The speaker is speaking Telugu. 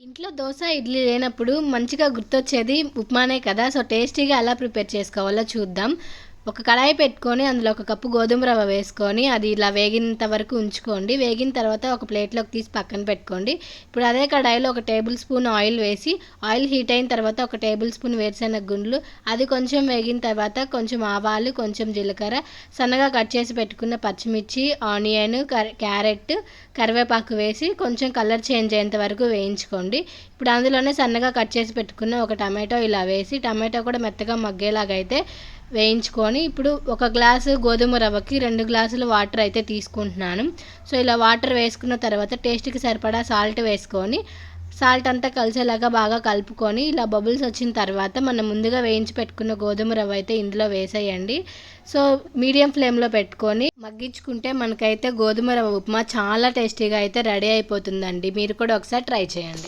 ఇంట్లో దోశ ఇడ్లీ లేనప్పుడు మంచిగా గుర్తొచ్చేది ఉప్మానే కదా. సో టేస్టీగా ఎలా ప్రిపేర్ చేసుకోవాలో చూద్దాం. ఒక కడాయి పెట్టుకొని అందులో ఒక కప్పు గోధుమ రవ్వ వేసుకొని అది ఇలా వేగినంత వరకు ఉంచుకోండి. వేగిన తర్వాత ఒక ప్లేట్లోకి తీసి పక్కన పెట్టుకోండి. ఇప్పుడు అదే కడాయిలో ఒక టేబుల్ స్పూన్ ఆయిల్ వేసి ఆయిల్ హీట్ అయిన తర్వాత ఒక టేబుల్ స్పూన్ వేరుశెనగ గుండ్లు అది కొంచెం వేగిన తర్వాత కొంచెం ఆవాలు కొంచెం జీలకర్ర సన్నగా కట్ చేసి పెట్టుకున్న పచ్చిమిర్చి ఆనియన్ క్యారెట్ కరివేపాకు వేసి కొంచెం కలర్ చేంజ్ అయ్యేంత వరకు వేయించుకోండి. ఇప్పుడు అందులోనే సన్నగా కట్ చేసి పెట్టుకున్న ఒక టమాటో ఇలా వేసి టమాటో కూడా మెత్తగా మగ్గేలాగైతే వేయించుకొని ఇప్పుడు ఒక గ్లాసు గోధుమ రవ్వకి రెండు గ్లాసులు వాటర్ అయితే తీసుకుంటున్నాను. సో ఇలా వాటర్ వేసుకున్న తర్వాత టేస్ట్కి సరిపడా సాల్ట్ వేసుకొని సాల్ట్ అంతా కలిసేలాగా బాగా కలుపుకొని ఇలా బబుల్స్ వచ్చిన తర్వాత మనం ముందుగా వేయించి పెట్టుకున్న గోధుమ రవ్వ అయితే ఇందులో వేసేయండి. సో మీడియం ఫ్లేమ్లో పెట్టుకొని మగ్గించుకుంటే మనకైతే గోధుమ రవ్వ ఉప్మా చాలా టేస్టీగా అయితే రెడీ అయిపోతుందండి. మీరు కూడా ఒకసారి ట్రై చేయండి.